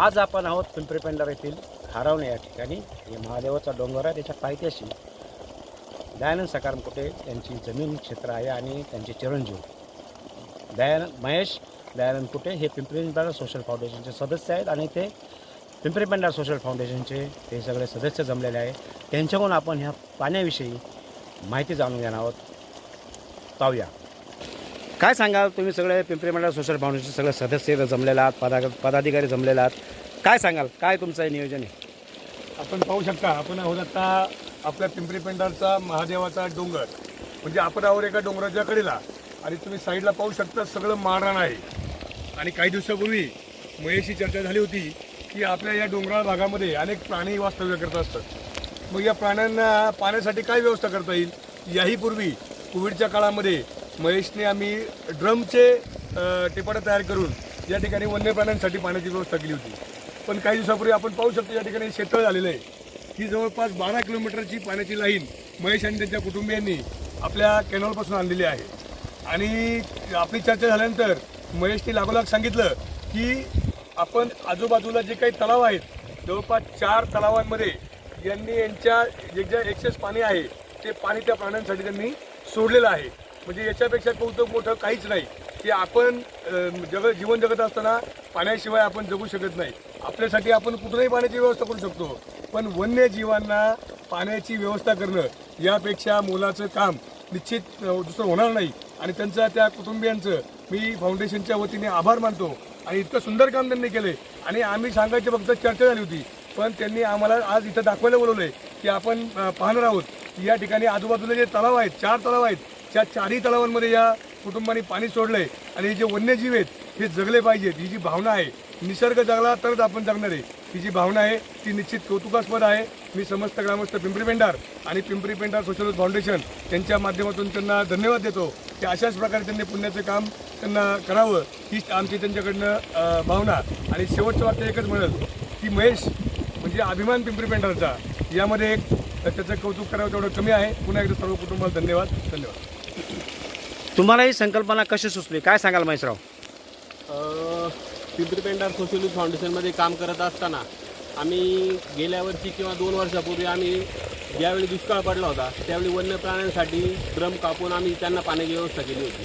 आज आपण आहोत पिंपरी पेंढार येथील हारावणे या ठिकाणी. हे महादेवाचा डोंगर आहे त्याच्या पायथ्याशी दयानंद सकारम कुटे यांची जमीन क्षेत्र आहे आणि त्यांचे चिरंजीव. दयानंद महेश दयानंद कुटे हे पिंपरी पेंढार सोशल फाउंडेशनचे सदस्य आहेत आणि ते पिंपरी पेंढार सोशल फाउंडेशनचे ते सगळे सदस्य जमलेले आहे. त्यांच्याकडून आपण ह्या पाण्याविषयी माहिती जाणून घेणार आहोत. पाहूया. काय सांगाल? तुम्ही सगळे पिंपरी मंडळ सोशल फाउंडेशन सगळे सदस्य जमलेले आहात पदा पदाधिकारी जमलेले आहात. काय सांगाल? काय तुमचं हे नियोजन आहे? आपण पाहू शकता आपण आहोत आता आपल्या पिंपरी पेंढारचा महादेवाचा डोंगर. म्हणजे आपण आहोत एका डोंगराच्या कडेला. आणि तुम्ही साईडला पाहू शकता सगळं माळरान आहे. आणि काही दिवसापूर्वी महेशची चर्चा झाली होती की आपल्या या डोंगराळ भागामध्ये अनेक प्राणी वास्तव्य करत असतात. मग या प्राण्यांना पाण्यासाठी काय व्यवस्था करता येईल? याही पूर्वी कोविडच्या काळामध्ये महेशने आम्ही ड्रमचे टिपाडं तयार करून या ठिकाणी वन्य प्राण्यांसाठी पाण्याची व्यवस्था केली होती. पण काही दिवसापूर्वी आपण पाहू शकतो या ठिकाणी शेतळ झालेलं आहे. ही जवळपास बारा किलोमीटरची पाण्याची लाईन महेश आणि त्यांच्या कुटुंबियांनी आपल्या कॅनॉलपासून आणलेली आहे. आणि आपली चर्चा झाल्यानंतर महेशने लागोलाग सांगितलं की आपण आजूबाजूला जे काही तलाव आहेत जवळपास चार तलावांमध्ये यांनी यांच्या जे ज्या एक्सेस पाणी आहे ते पाणी त्या प्राण्यांसाठी त्यांनी सोडलेलं आहे. म्हणजे याच्यापेक्षा कौतुक मोठं काहीच नाही. की आपण जग जीवन जगत असताना पाण्याशिवाय आपण जगू शकत नाही. आपल्यासाठी आपण कुठूनही पाण्याची व्यवस्था करू शकतो. पण वन्यजीवांना पाण्याची व्यवस्था करणं यापेक्षा मोलाचं काम निश्चित दुसरं होणार नाही. आणि त्यांचं त्या कुटुंबियांचं मी फाउंडेशनच्या वतीने आभार मानतो. आणि इतकं सुंदर काम त्यांनी केले आणि आम्ही सांगायचे फक्त चर्चा झाली होती. पण त्यांनी आम्हाला आज इथं दाखवायला आहे की आपण पाहणार आहोत. या ठिकाणी आजूबाजूला जे तलाव आहेत चार तलाव आहेत त्या चारही तलावांमध्ये या कुटुंबाने पाणी सोडलंय. आणि हे जे वन्यजीव आहेत हे जगले पाहिजेत. ही जी भावना आहे निसर्ग जगला तरच आपण जगणार आहे. ही जी भावना आहे ती निश्चित कौतुकास्पद आहे. मी समस्त ग्रामस्थ पिंपरी पेंडार आणि पिंपरी पेंडार सोशल फाउंडेशन त्यांच्या माध्यमातून त्यांना धन्यवाद देतो की अशाच प्रकारे त्यांनी पुण्याचं काम त्यांना करावं हीच आमची त्यांच्याकडनं भावना. आणि शेवटचं वाक्य एकच म्हणत की महेश म्हणजे अभिमान पिंपरी पेंडारचा यामध्ये एक त्याचं कौतुक करावं तेवढं कमी आहे. पुन्हा एकदा सर्व कुटुंबाला धन्यवाद. धन्यवाद. तुम्हाला ही संकल्पना कशी सुचली? काय सांगाल महेशराव पिंपरी पेंडार सोशल फाउंडेशनमध्ये काम करत असताना आम्ही गेल्या वर्षी किंवा दोन वर्षापूर्वी आम्ही ज्यावेळी दुष्काळ पडला होता त्यावेळी वन्य प्राण्यांसाठी ड्रम कापून आम्ही त्यांना पाण्याची व्यवस्था केली होती.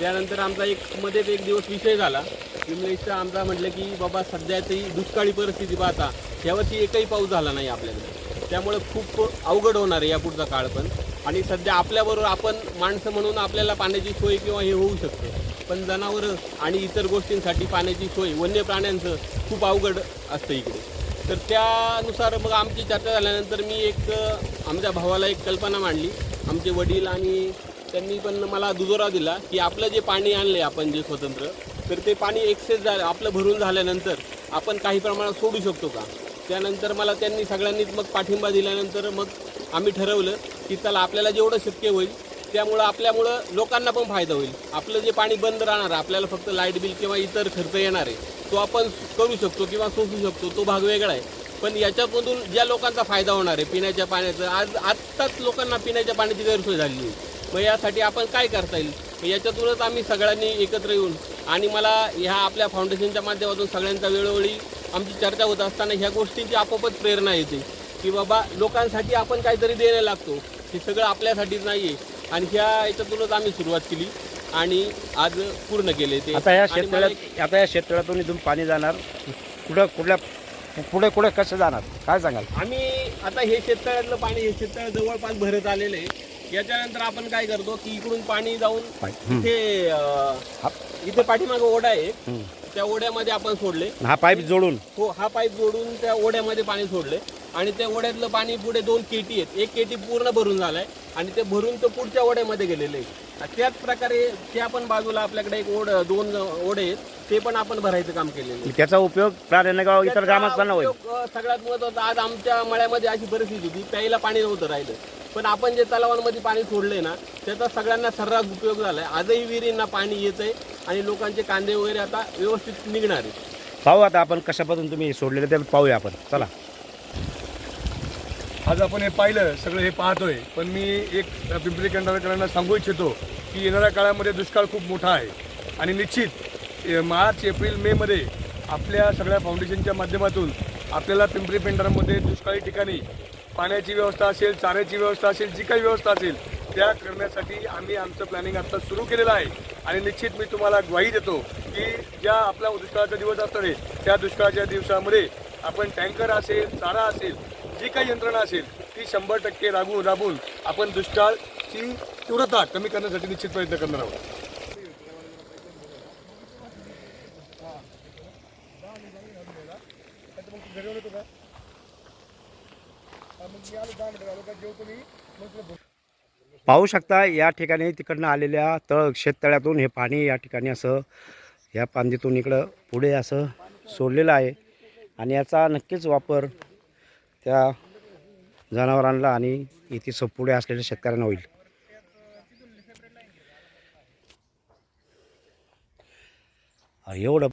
त्यानंतर आमचा एक मध्येच एक दिवस विषय झाला. विमलेशचा आमचा म्हटलं की बाबा सध्याची दुष्काळी परिस्थिती पाहता यावर्षी एकही पाऊस झाला नाही आपल्याकडे. त्यामुळे खूप अवघड होणार आहे यापुढचा काळ पण. आणि सध्या आपल्याबरोबर आपण माणसं म्हणून आपल्याला पाण्याची सोय किंवा हे होऊ शकते. पण जनावरं आणि इतर गोष्टींसाठी पाण्याची सोय वन्य प्राण्यांचं खूप अवघड असतं इकडे. तर त्यानुसार मग आमची चर्चा झाल्यानंतर मी एक आमच्या भावाला एक कल्पना मांडली. आमचे वडील आणि त्यांनी पण मला दुजोरा दिला की आपलं जे पाणी आणले आपण जे स्वतंत्र तर ते पाणी एक्सेस झालं आपलं भरून झाल्यानंतर आपण काही प्रमाणात सोडू शकतो का? त्यानंतर मला त्यांनी सगळ्यांनीच मग पाठिंबा दिल्यानंतर मग आम्ही ठरवलं की चला आपल्याला जेवढं शक्य होईल त्यामुळं आपल्यामुळं लोकांना पण फायदा होईल. आपलं जे पाणी बंद राहणार आपल्याला फक्त लाइट बिल किंवा इतर खर्च येणार आहे तो आपण करू शकतो किंवा सोसू शकतो तो भाग वेगळा आहे. पण याच्यामधून ज्या लोकांचा फायदा होणार आहे पिण्याच्या पाण्याचं आज आत्ताच लोकांना पिण्याच्या पाण्याची गैरसोय झाली आहे. मग यासाठी आपण काय करता येईल? मग याच्यातूनच आम्ही सगळ्यांनी एकत्र येऊन आणि मला ह्या आपल्या फाउंडेशनच्या माध्यमातून सगळ्यांचा वेळोवेळी आमची चर्चा होत असताना ह्या गोष्टींची आपोआपच प्रेरणा येते. की बाबा लोकांसाठी आपण काहीतरी द्यायला लागतो. हे सगळं आपल्यासाठीच नाही आहे आणि ह्या याच्यातूनच आम्ही सुरुवात केली आणि आज पूर्ण केले ते. आता या आणि मला एक- शेततळ्यात आता या शेततळ्यातून इथून पाणी जाणार. कुठं कुठल्या पुढे कुठे कसं जाणार? काय सांगाल? आम्ही आता हे शेततळ्यातलं पाणी हे शेततळ जवळपास भरत आलेलं आहे. याच्यानंतर आपण काय करतो की इकडून पाणी जाऊन हं. इथे अं, हा- इथे पाठीमागं ओढा आहे. हं. त्या ओढ्यामध्ये आपण सोडले. हा पाईप जोडून. हो हा पाईप जोडून त्या ओढ्यामध्ये पाणी सोडले. आणि त्या ओढ्यातलं पाणी पुढे दोन केटी आहेत. एक केटी पूर्ण भरून झालाय आणि ते भरून तो पुढच्या ओढ्यामध्ये गेलेले आहे त्याच प्रकारे त्या पण बाजूला आपल्याकडे एक ओढ दोन ओढे आहेत. ते पण आपण भरायचं काम केलेलं आहे. त्याचा उपयोग प्राण्यांना गाव इतर ग्रामस्थांना होईल. सगळ्यात महत्वाचं आज आमच्या मळ्यामध्ये अशी परिस्थिती होती. प्यायला पाणी नव्हतं राहिलं. पण आपण जे तलावांमध्ये पाणी सोडले ना त्याचा सगळ्यांना सर्रास उपयोग झालाय. आजही विहिरींना पाणी येतंय आणि लोकांचे कांदे वगैरे आता व्यवस्थित निघणार आहे पाहू आता आपण कशापासून तुम्ही सोडलेलं ते पाहूया आपण. चला. आज आपण हे पाहिलं सगळं हे पाहतोय. पण मी एक पिंपरी कंडारकरांना सांगू इच्छितो की येणाऱ्या काळामध्ये दुष्काळ खूप मोठा आहे. आणि निश्चित ए, मार्च एप्रिल मेमध्ये आपल्या सगळ्या फाउंडेशनच्या माध्यमातून आपल्याला पिंपरी पेंढारामध्ये दुष्काळी ठिकाणी पाण्याची व्यवस्था असेल चाऱ्याची व्यवस्था असेल जी काही व्यवस्था असेल त्या करण्यासाठी आम्ही आमचं प्लॅनिंग आत्ता सुरू केलेलं आहे. आणि निश्चित मी तुम्हाला ग्वाही देतो की ज्या आपल्या दुष्काळाचा दिवस असतो त्या दुष्काळाच्या दिवसामध्ये आपण टँकर असेल चारा असेल जी काही यंत्रणा असेल ती शंभर टक्के राबवून राबवून आपण दुष्काळची तीव्रता कमी करण्यासाठी निश्चित प्रयत्न करणार आहोत. पाहू शकता या ठिकाणी तिकडनं आलेल्या तळ शेततळ्यातून हे पाणी या ठिकाणी असं या पांदीतून इकडं पुढे असं सोडलेलं आहे. आणि याचा नक्कीच वापर त्या जनावरांना आणि इथे स- पुढे असलेल्या शेतकऱ्यांना होईल. एवढं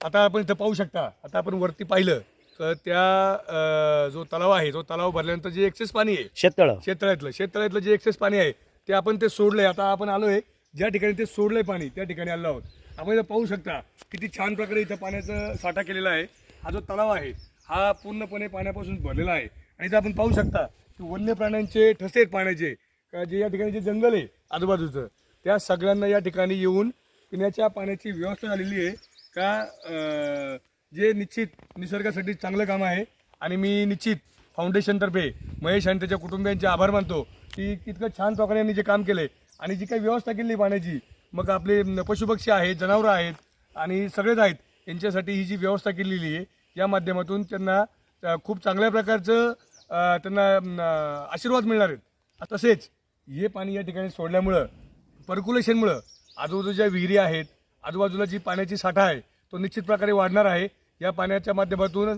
आता आपण इथं पाहू शकता. आता आपण वरती पाहिलं तर त्या अं, जो तलाव आहे तो तलाव भरल्यानंतर जे एक्सेस पाणी आहे शेततळं. शेततळ्यातलं शेततळ्यातलं जे एक्सेस पाणी आहे ते आपण ते सोडलंय. आता आपण आलोय ज्या ठिकाणी ते सोडलंय पाणी त्या ठिकाणी आलो आहोत. आपण इथं पाहू शकता किती छान प्रकारे इथं पाण्याचा साठा केलेला आहे. हा जो तलाव आहे हा पूर्णपणे पाण्यापासून भरलेला आहे. आणि इथं आपण पाहू शकता की वन्य प्राण्यांचे ठसे आहेत पाण्याचे. का जे या ठिकाणी जे जंगल आहे आजूबाजूचं त्या सगळ्यांना या ठिकाणी येऊन पिण्याच्या पाण्याची व्यवस्था झालेली आहे. का जे निश्चित निसर्गासाठी चांगलं काम आहे आणि मी निश्चित फाउंडेशनतर्फे महेश आणि त्याच्या कुटुंबियांचे आभार मानतो की इतकं छान प्रकारे यांनी जे काम केले आणि जी काही व्यवस्था केली पाण्याची मग आपले पशुपक्षी आहेत जनावरं आहेत आणि सगळेच आहेत यांच्यासाठी ही जी व्यवस्था केलेली आहे या माध्यमातून त्यांना खूप चांगल्या प्रकारचं त्यांना आशीर्वाद मिळणार आहेत. तसेच हे पाणी या ठिकाणी सोडल्यामुळं पर्क्युलेशनमुळं आजूबाजूच्या विहिरी आहेत आजूबाजूला जी पाण्याची साठा आहे तो निश्चित प्रकारे वाढणार आहे. या पाण्याच्या माध्यमातून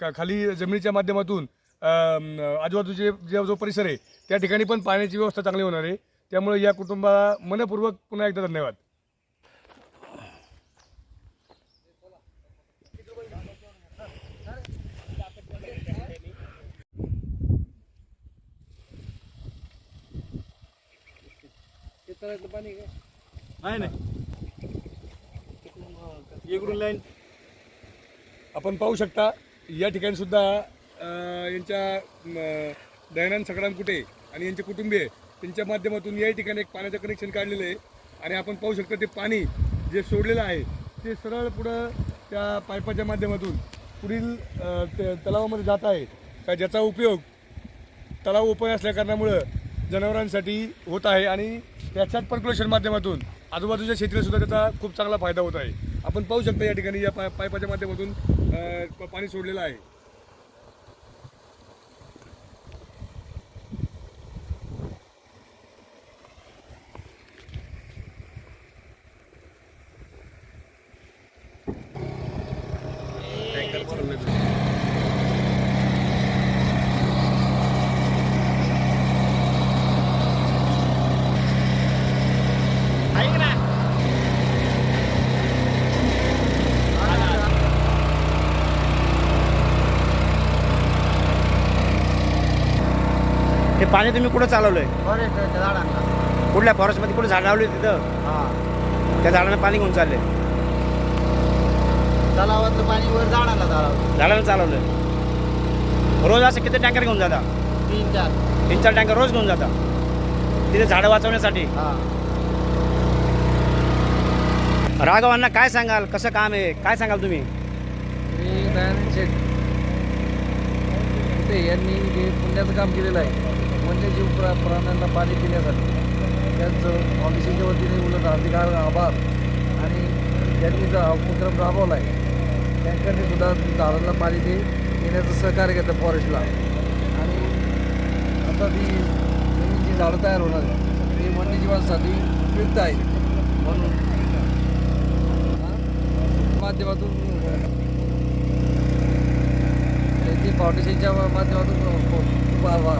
का- खाली जमिनीच्या माध्यमातून आजूबाजूचे जे जो परिसर आहे त्या ठिकाणी पण पाण्याची व्यवस्था चांगली होणार आहे. त्यामुळे या कुटुंबाला मनपूर्वक पुन्हा एकदा धन्यवाद. आपण पाहू शकता या ठिकाणी सुद्धा अं, यांच्या दयानंद सगळाम कुठे आणि यांचे कुटुंबीय त्यांच्या माध्यमातून या ठिकाणी एक पाण्याचं कनेक्शन काढलेलं आहे. आणि आपण पाहू शकता ते पाणी जे सोडलेलं आहे ते सरळ पुढं त्या पाईपाच्या माध्यमातून पुढील अं, ते- तलावामध्ये जात आहे. का ज्याचा उपयोग तलाव उपाय असल्या कारणामुळं जनावरांसाठी होत आहे आणि त्याच्याच पर्क्युलेशन माध्यमातून आजूबाजूच्या शेतीला सुद्धा त्याचा खूप चांगला फायदा होत आहे. आपण पाहू शकता या ठिकाणी या पा पाईपाच्या माध्यमातून पाणी सोडलेलं आहे हे पाणी तुम्ही कुठं चालवलंय? कुठल्या फॉरेस्टमध्ये कुठे झाड लावली तिथं? हा. त्या झाडांना पाणी घेऊन चालले. तलावातलं पाणी वर झाडाला चालवलं. झाडांना चालवलं रोज असं किती टँकर घेऊन जाता? तीन चार. तीन चार टँकर रोज घेऊन जाता? तिथे झाडं वाचवण्यासाठी? हा. राघवांना काय सांगाल? कसं काम आहे? काय सांगाल तुम्ही? यांनी पुण्याचं काम केलेलं आहे. जीव प्रा प्राण्यांना पाणी पिण्यासाठी. त्यांचं फाउंडेशनच्या वतीने उलट हार्दिक आभार. आणि त्यांनी जो उपक्रम राबवला आहे टँकरने सुद्धा झाडांना पाणी ते देण्याचं सहकार्य घेतं फॉरेस्टला. आणि आता ती नवीन जी झाडं तयार होणार आहे ती वन्यजीवांसाठी उपयुक्त आहे म्हणून माध्यमातून फाउंडेशनच्या माध्यमातून खूप खूप आभार.